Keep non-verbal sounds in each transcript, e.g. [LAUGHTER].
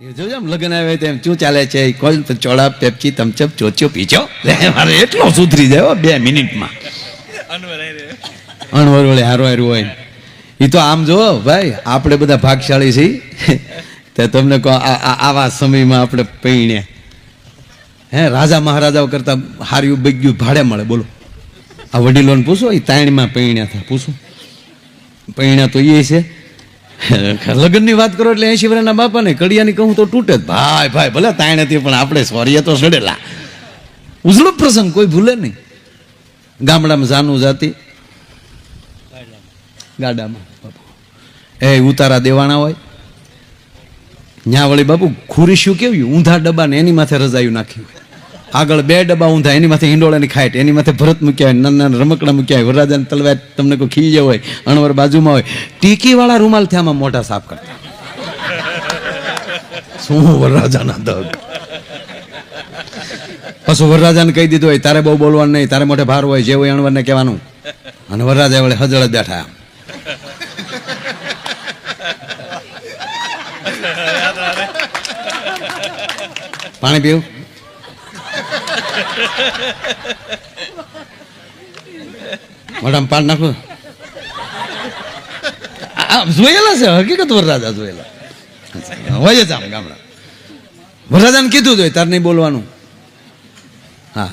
એ જોજો આમ લગ્ન આવે તેમ શું ચાલે છે કોઈ ચોળા પેપ્સી તમચપ ચોચ્યો પીચો. મારે એટલો સુધરી જાય બે મિનિટમાં. અણવર વળે હારો હારું હોય એ તો આમ જો ભાઈ આપણે બધા ભાગશાળી છીએ. તે તમને કહો આવા સમયમાં આપણે પૈણે. હે રાજા મહારાજાઓ કરતા હાર્યું બગ્યું ભાડે મળે બોલો. આ વડીલોને પૂછો એ તાણીમાં પૈણ્યા હતા પૂછો. પૈણ્યા તો એ છે. [LAUGHS] લગ્નની વાત કરો એટલે એસી વર્ષના બાપાને કડિયાની કહું તો તૂટે જ. ભાઈ ભાઈ, ભલે તાણે હતી પણ આપણે સોરીએ તો સડેલા. ઉજળો પ્રસંગ કોઈ ભૂલે નહીં. ગામડામાં જાનું જાતી. ગાડામાં. એ ઉતારા દેવાણા હોય. ન્યા વળી બાપુ, ખુરીશું કેવી? ઊંધા ડબ્બા ને એની માથે રજાયું નાખ્યું. આગળ બે ડબ્બા ઊંધા એની માથે હિંડોળાની ખાઈટ. એની માથે ભરત મૂક્યા હોય, નાના નાના રમકડા મૂક્યા હોય, વરરાજાને તલવાર તમને કોઈ ખીલ્યો હોય, અણવર બાજુમાં હોય, ટીકીવાળા રૂમાલથી આમાં મોઢા સાફ કરતા. શું વરરાજાના દગ? પછી વરરાજાને કહી દીધું હોય, તારે બહુ બોલવાનું નહીં, તારે મોઢે ભાર હોય, જે હોય અણવરને કહેવાનું. અને વરરાજા વળે હજળ જ બેઠા પાણી પીવું? મોઢામાં પાણી નાખું જોયેલા છે હકીકત વરરાજા જોયેલા હોય જ આમ ગામડા વરરાજાને કીધું જ હોય નહીં બોલવાનું હા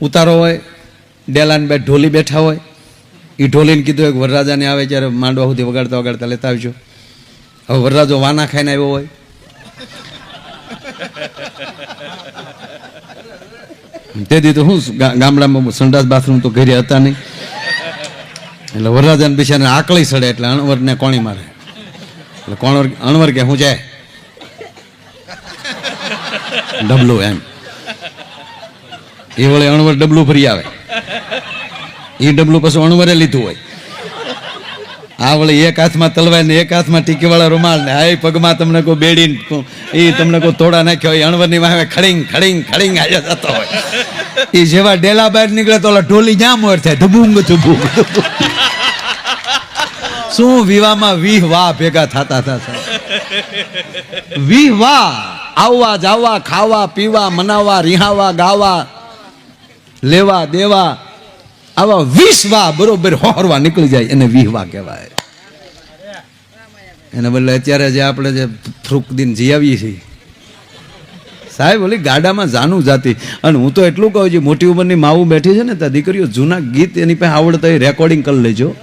ઉતારો હોય ડેલાન બે ઢોલી બેઠા હોય એ ઢોલીને કીધું એક વરરાજાને આવે જ્યારે માંડવા સુધી વગાડતા વગાડતા લેતા આવજો હવે વરરાજો વાના ખાઈને આવ્યો હોય. તેથી તો શું ગામડામાં સંડાસ બાથરૂમ તો ઘરે હતા નહીં. એટલે વરરાજાને બિચારાને આકળી સડે એટલે અણવરને કોણી મારે. એટલે કોણવર અણવર કે હું જાય. ડબલું એમ. એ વળે અણવર ડબલું ફરી આવે. એ ડબલું પછી અણવરે લીધું હોય. આ વળી એક હાથમાં તલવાર ને એક હાથમાં ટીકીવાળા રૂમાલ ને હા પગમાં તમને કોઈ બેડી એ તમને કોઈ તોડા નાખ્યો હોય, અણવરની વાહે ખડીંગ ખડીંગ ખડીંગ આજે જતો હોય. એ જેવા ડેલા બહાર નીકળે તો ઓલા ઢોલી જ્યાં મોર થાય, ધબુંગ ધબુંગ. શું વિવાહમાં વીહ વાહ ભેગા થતા થતા વીહ વાહ! આવવા, જાવા, ખાવા, પીવા, મનાવા, રિહાવા, ગાવા, લેવા, દેવા. આવા વીસ વાહ બરોબર હોરવા નીકળી જાય એને વીહવા કહેવાય. એને બદલે અત્યારે જે આપણે જે ફ્રૂક દિન જીયાવીએ છીએ. સાહેબ, ઓલી ગાડામાં જાનું જાતી. અને હું તો એટલું કહું છું, મોટી ઉંમરની માવું બેઠી છે ને, ત્યાં દીકરીઓ જૂના ગીત એની પાસે આવડતા એ રેકોર્ડિંગ કરી લેજો.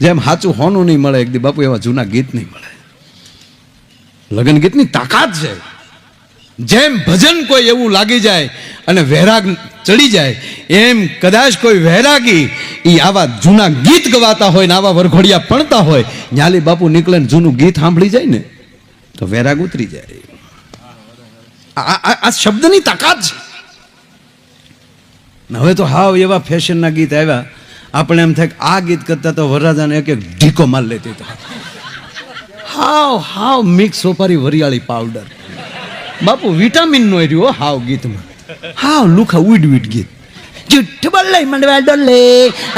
જેમ સાચું હોનું નહીં મળે, એક દી બાપુ એવા જૂના ગીત નહીં મળે. લગ્ન ગીતની તાકાત છે. જેમ ભજન કોઈ એવું લાગી જાય અને વૈરાગ ચડી જાય, એમ કદાચ કોઈ વૈરાગી એ આવા જૂના ગીત ગવાતા હોય ને આવા વરઘોડિયા પણતા હોય, ન્યાલી બાપુ નીકળે ને જૂનું ગીત સાંભળી જાય ને, તો વેરાગ ઉતરી જાય. આ- શબ્દની તાકાત છે. હવે તો હાવ એવા ફેશનના ગીત આવ્યા. આપણે એમ થાય કે આ ગીત કરતા તો વરરાજાને એક એક ઢીકો માર લેતી તો હાવ હાવ મિક્સ સોપારી વરિયાળી પાવડર. બાપુ વિટામિન નો રહ્યો હાવ ગીતમાં. હાવ લુખા ઉડ ઉડ ગીત. જુઠ્ઠ બોલે મંડવા ડોલે.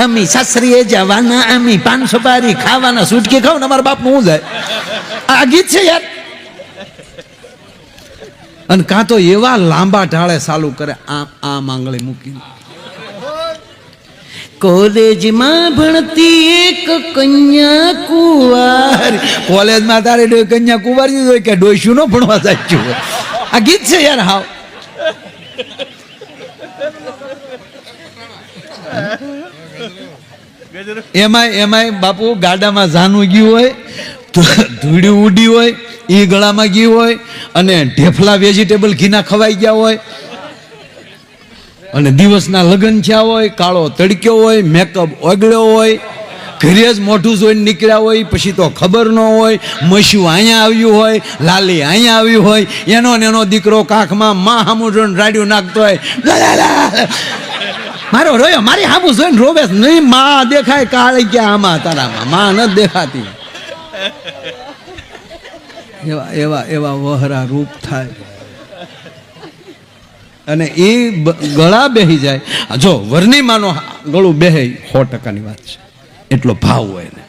અમી સાસરીએ જવાના, અમી પાન સુપારી ખાવાના સુટકી ખાવ ને અમારા બાપનું હું જાય આ ગીત છે યાર. અને કાં તો એવા લાંબા ઢાળે ચાલુ કરે, આમ આ માંગળી મૂકી કોલેજમાં ભણતી એક કન્યા કુંવારી. કોલેજમાં તારે કન્યા કુંવારી કે ડોઈશું નો ભણવા જાય આ ગીત છે યાર, હાવ. એમાંય એમાંય બાપુ ગાડામાં જાનું ગયું હોય ધૂળી ઉડી હોય એ ગળામાં ગયું હોય, અને ઢેફલા વેજીટેબલ ઘીના ખવાઈ ગયા હોય અને દિવસના લગ્ન થયા હોય, કાળો તડક્યો હોય મેકઅપ ઓગળ્યો હોય, ઘરે જ મોઢું જોઈને નીકળ્યા હોય, પછી તો ખબર ન હોય મસ્યું અહીંયા આવ્યું હોય, લાલી અહીંયા આવ્યું હોય, એનો ને એનો દીકરો કાખમાં માં હામું રાડ્યું નાખતો હોય. મારો રોયો, મારી હાબુ જોઈને રોવે નહીં, માં દેખાય કાળી ક્યાં આમાં, તારામાં. માં ન દેખાતી. એવા એવા એવા વહરા રૂપ થાય. અને એ ગળા બેહી જાય. જો વરની માનો ગળું બેહે, સો ટકાની વાત છે. એટલો ભાવ હોય ને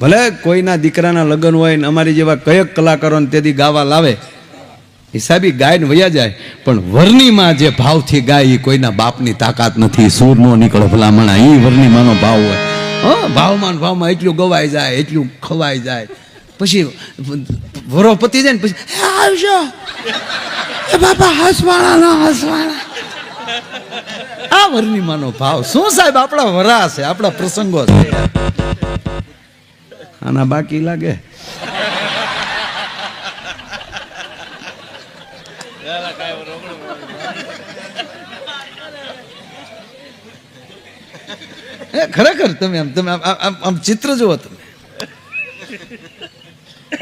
ભલે કોઈના દીકરાના લગ્ન હોય ને અમારી જેવા કયક કલાકારોને તેથી ગાવા લાવે હિસાબી ગાયને વયા જાય પણ વર્ણીમાં જે ભાવથી ગાય એ કોઈના બાપની તાકાત નથી. સૂર નો નીકળો ભલામણા એ વર્ણીમાંનો ભાવ હોય. હા ભાવમાં ભાવમાં એટલું ગવાઈ જાય એટલું ખવાઈ જાય. પછી વરો પતી જાય ને પછી "હે, આવજો. એ બાપા હસવાણા ના હસવાણા. આ વર્ણીમાંનો ભાવ. શું સાહેબ આપણા વરા છે આપણા પ્રસંગો છે. આના બાકી લાગે. ખરેખર તમે આમ તમે આમ- આમ ચિત્ર જુઓ તમે.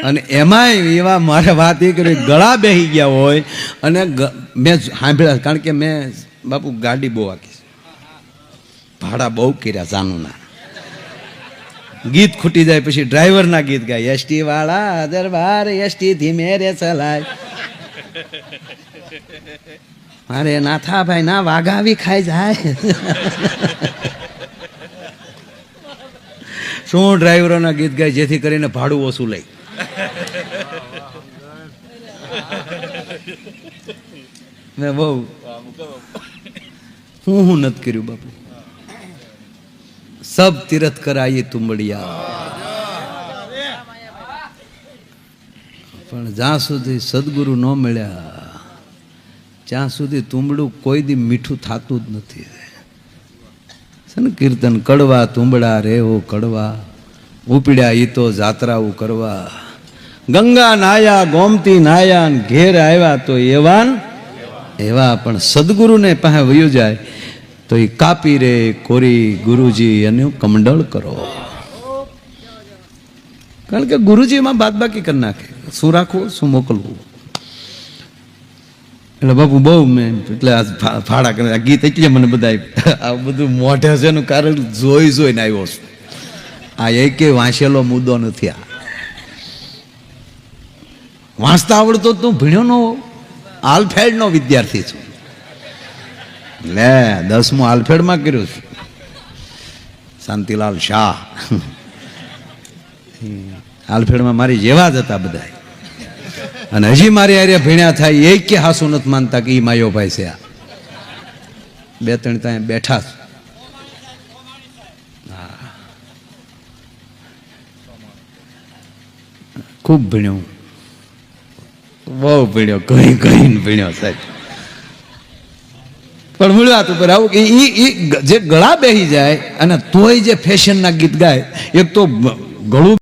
અને એમાંય એવા મારે વાત એ કરી, ગળા બેહી ગયા હોય અને મેં સાંભળ્યા કારણ કે મેં બાપુ ગાડી બહુ આખી ભાડા બહુ કર્યા જાનુના. ગીત ખૂટી જાય પછી ડ્રાઈવરના ગીત ગાય એસટી વાળા દરબાર એસટી ધીમે રે ચલાય. અરે નાથાભાઈ ના વાઘાવી ખાઈ જાય. શું ડ્રાઈવરોના ગીત ગાય? જેથી કરીને ભાડું ઓછું લઈ મેં બહુ. હું હું નથી કર્યું બાપુ? સબ તીરથ કરાયે તુંબડિયા. પણ જ્યાં સુધી સદગુરુ ન મળ્યા, ત્યાં સુધી તુંબડું કોઈ દી મીઠું થતું જ નથી. છે કીર્તન કડવા, તુંબડા રેવો કડવા, ઉપડ્યા ઈ તો જાત્રાઓ કરવા. ગંગા નાયા, ગોમતી નાયા ઘેર આવ્યા તો એવાન એવા પણ સદગુરુને પાસે વયું જાય તો એ કાપી રે કોરી ગુરુજી એનું કમંડળ કરો. કારણ કે ગુરુજીમાં બાદ બાકી કરી નાખે. શું રાખવું? શું મોકલવું? એટલે બાપુ બહુ મેં એટલે આ ફા- ફાડા કરે, આ ગીત એટલે મને બધા [LAUGHS] આ બધું મોઢે છે એનું કારણ જોઈ જોઈને આવ્યો છું. આ એકે વાંચેલો મુદ્દો નથી આ. વાંચતા આવડતો તું ભણ્યો નો આલફેડનો વિદ્યાર્થી છું. લે, દસમું આલફેડમાં કર્યું છું. શાંતિલાલ શાહ. આલફેડમાં મારી જેવા જ હતા બધા અને હજી મારી આરે ભીણ્યા થાય, એ કે હાસુ નથી માનતા કે એ માયો ભાઈ છે આ. બે ત્રણ ત્યાં બેઠા. ખૂબ ભીણ્યો બહુ ભીણ્યો, ઘણી ઘણી ભીણ્યો સાહેબ. પણ મળ્યા હતું પર આવું ઈ જે ગળા બેહી જાય અને તોય જે ફેશનના ગીત ગાય, એક તો ગળું